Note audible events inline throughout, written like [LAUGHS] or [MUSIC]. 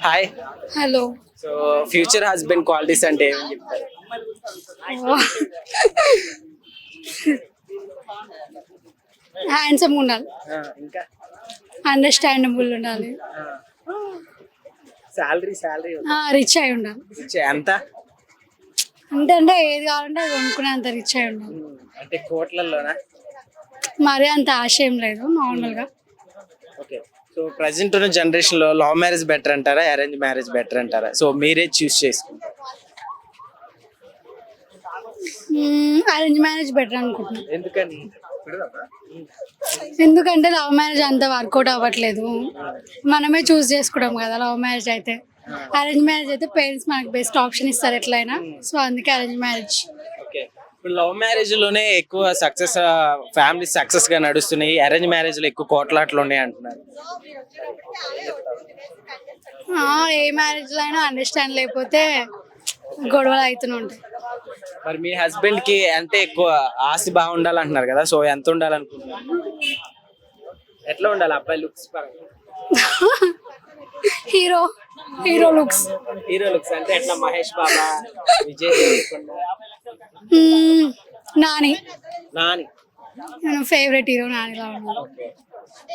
Hi hello so future husband qualities అంటే ఏమని చెప్తారు హ్యాండ్సమ్ ఉండాలి. ఇంకా? అండర్స్టాండబుల్ ఉండాలి. శాలరీ శాలరీ రిచ్ అయి ఉండాలి. ఎంత? అంటే అంటే ఏది కావాలంటే అది కొనుక్కునేంత రిచ్ అయి ఉండాలి. అంటే కోట్లలోనా మరీ అంత ఆశ ఏం లేదు నార్మల్గా సో ప్రజెంట్ ఉన్న జనరేషన్లో లవ్ మ్యారేజ్ బెటర్ అంటారా అరేంజ్ మ్యారేజ్ బెటర్ అంటారా? సో మీరే చూస్ చేసుకుంటారు. అరేంజ్ మ్యారేజ్ బెటర్ అనుకుంటున్నాను ఎందుకని? ఎందుకంటే లవ్ మ్యారేజ్ అంత వర్కౌట్ అవ్వట్లేదు. మనమే చూస్ చేసుకుంటాం కదా లవ్ మ్యారేజ్ అయితే. అరేంజ్ మ్యారేజ్ అయితే పేరెంట్స్ మనకి బెస్ట్ ఆప్షన్ ఇస్తారు ఎట్లయినా. సో అందుకే అరేంజ్ మ్యారేజ్ లవ్ మ్యారేజ్లోనే ఎక్కువ సక్సెస్ ఫ్యామిలీ సక్సెస్గా నడుస్తున్నాయి. అరేంజ్ మ్యారేజ్లో ఎక్కువ కోట్లాట్లు ఉన్నాయి అంటున్నారు. ఏ మ్యారేజ్లో అయినా అండర్స్టాండ్ లేకపోతే గొడవలు అవుతూనే ఉంటాయి. మరి మీ హస్బెండ్కి అంటే ఎక్కువ ఆస్తి బాగుండాలంటున్నారు కదా సో ఎంత ఉండాలనుకుంటున్నారు? ఎట్లా ఉండాలి? అబ్బాయి looks hero hero looks hero looks అంటే ఎట్లా? మహేష్ బాబా విజయ్ దేవరకొండ? నాని. నాని. నేను ఫేవరెట్ హీరో నానిలా ఉన్నాను.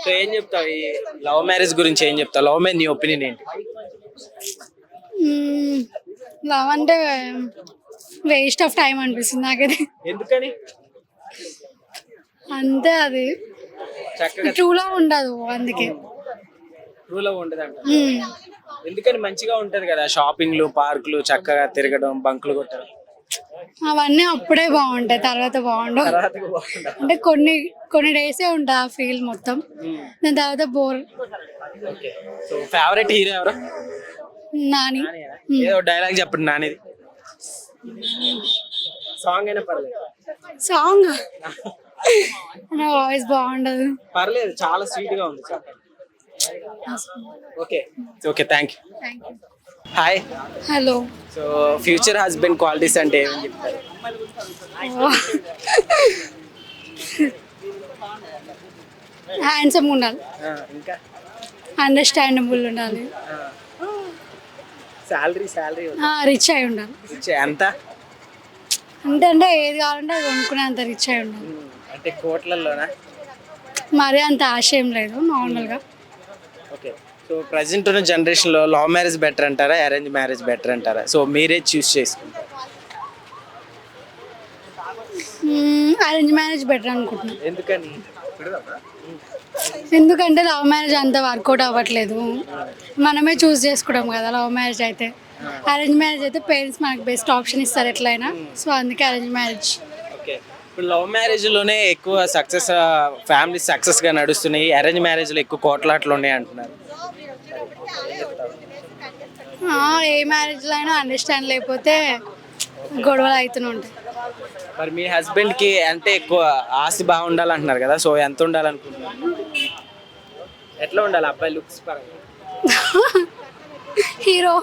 సో ఏం చెప్తావు? ఈ లవ్ మ్యారేజ్ గురించి ఏం చెప్తావు? లవ్ మ్యారేజ్ నీ ఒపీనియన్ ఏంటి? లవ్ అంటే వేస్ట్ ఆఫ్ టైం అనిపిస్తుంది నాకైతే. ఎందుకని? అంతే అది. చక్కగా ట్రూలా ఉండదు అందుకే. రూల్ ఉండదంట మ్మ్. ఎందుకని? మంచిగా ఉంటది కదా. షాపింగ్లు పార్కులు చక్కగా తిరగడం బంకులు కొట్టడం. అవన్నీ అప్పుడే బాగుంటాయి తర్వాత బాగుండవు. అంటే కొన్ని కొన్ని డేసే ఉంటుంది ఆ ఫీల్ మొత్తం. దాని తర్వాత బోర్ సో ఫేవరెట్ హీరో ఎవరు? నాని. ఏదో డైలాగ్ చెప్పండి నానిది. సాంగ్ అయినా పర్లేదు. సాంగ్ [LAUGHS] నా వాయిస్ బాగుండదు. పర్లేదు చాలా స్వీట్గా ఉంది okay okay thank you thank you hi hello so future husband qualities అంటే ఏమని చెప్తారు? హ్యాండ్సమ్ ఉండాలి. ఆ, ఇంకా? అండర్స్టాండబుల్ ఉండాలి. శాలరీ శాలరీ రిచ్ అయి ఉండాలి. ఎంత? అంటే అంటే ఏది కావాలంటే అది కొనుక్కునేంత రిచ్ అయి ఉండాలి. అంటే కోట్లలోనా మరీ అంత ఆశ ఏం లేదు నార్మల్గా ఓకే. సో ప్రజెంట్ ఉన్న జనరేషన్లో లవ్ మ్యారేజ్ బెటర్ అంటారా అరేంజ్ మ్యారేజ్ బెటర్ అంటారా? సో మీరే చూస్ చేసుకుంటారు. అరేంజ్ మ్యారేజ్ బెటర్ అనుకుంటున్నాను ఎందుకని? ఎందుకంటే లవ్ మ్యారేజ్ అంత వర్కౌట్ అవ్వట్లేదు. మనమే చూస్ చేసుకుంటాం కదా లవ్ మ్యారేజ్ అయితే. అరేంజ్ మ్యారేజ్ అయితే పేరెంట్స్ మనకి బెస్ట్ ఆప్షన్ ఇస్తారు ఎట్లయినా. సో అందుకే అరేంజ్ మ్యారేజ్ ఓకే ఇప్పుడు లవ్ మ్యారేజ్లోనే ఎక్కువ సక్సెస్ ఫ్యామిలీ సక్సెస్గా నడుస్తున్నాయి. అరేంజ్ మ్యారేజ్లో ఎక్కువ కోట్లాట్లు ఉన్నాయి అంటున్నారు. ఏ మ్యారేజ్లో అయినా అండర్స్టాండ్ లేకపోతే గొడవలు అవుతూనే ఉంటాయి. మరి మీ హస్బెండ్కి అంటే ఎక్కువ ఆస్తి బాగుండాలంటున్నారు కదా సో ఎంత ఉండాలనుకుంటున్నారు? ఎట్లా ఉండాలి అబ్బాయి లుక్స్ పరంగా? [LAUGHS] Hero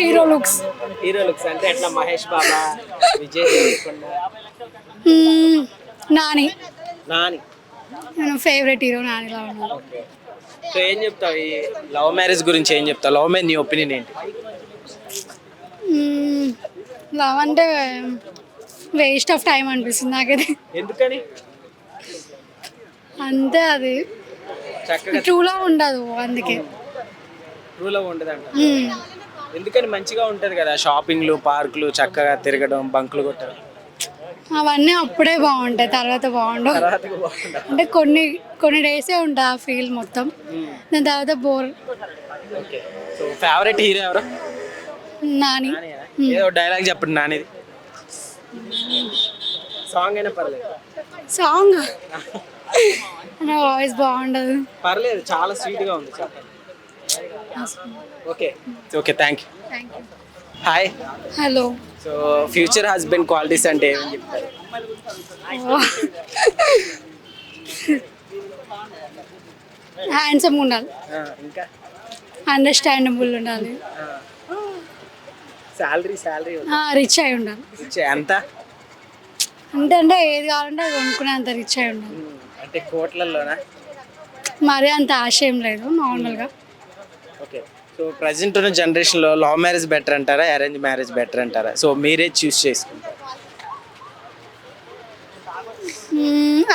hero looks. Hero looks అంటే ఎట్లా? మహేష్ బాబా విజయ్ దేవరకొండ? నాని. నాని. నేను ఫేవరెట్ హీరో నానిలా ఉన్నాను. సో ఏం చెప్తావు? ఈ లవ్ మ్యారేజ్ గురించి ఏం చెప్తావు? లవ్ మ్యారేజ్ నీ ఒపీనియన్ ఏంటి? లవ్ అంటే వేస్ట్ ఆఫ్ టైం అనిపిస్తుంది నాకైతే. ఎందుకని? అంతే అది. చక్కగా ట్రూలా ఉండదు అందుకే. రూల్ ఉండదంట. మ్మ్. ఎందుకని? మంచిగా ఉంటది కదా. షాపింగ్లు పార్కులు చక్కగా తిరగడం బంకులు కొట్టడం. అవన్నీ అప్పుడే బాగుంటాయి తర్వాత బాగుండవు. అంటే కొన్ని కొన్ని డేసే ఉంటుంది ఆ ఫీల్ మొత్తం. దాని తర్వాత bore okay so favourite hero ఎవరు? నాని. ఏదో డైలాగ్ చెప్పండి నానిది. సాంగ్ అయినా పర్లేదు. సాంగ్ నా వాయిస్ బాగుండదు. పర్లేదు చాలా స్వీట్గా ఉంది okay okay thank you thank you hi hello so future husband qualities అంటే ఏమని చెప్తారు హ్యాండ్సమ్ ఉండాలి. ఆ, ఇంకా? అండర్స్టాండబుల్ ఉండాలి. శాలరీ శాలరీ రిచ్ అయి ఉండాలి. ఎంత? అంటే అంటే ఏది కావాలంటే అది కొనుక్కునేంత రిచ్ అయి ఉండాలి. అంటే కోట్లలోనా మరీ అంత ఆశ ఏం లేదు నార్మల్గా ఓకే. సో ప్రజెంట్ ఉన్న జనరేషన్లో లవ్ మ్యారేజ్ బెటర్ అంటారా అరేంజ్ మ్యారేజ్ బెటర్ అంటారా? సో మీరే చూస్ చేసుకుంటారు. Hmm,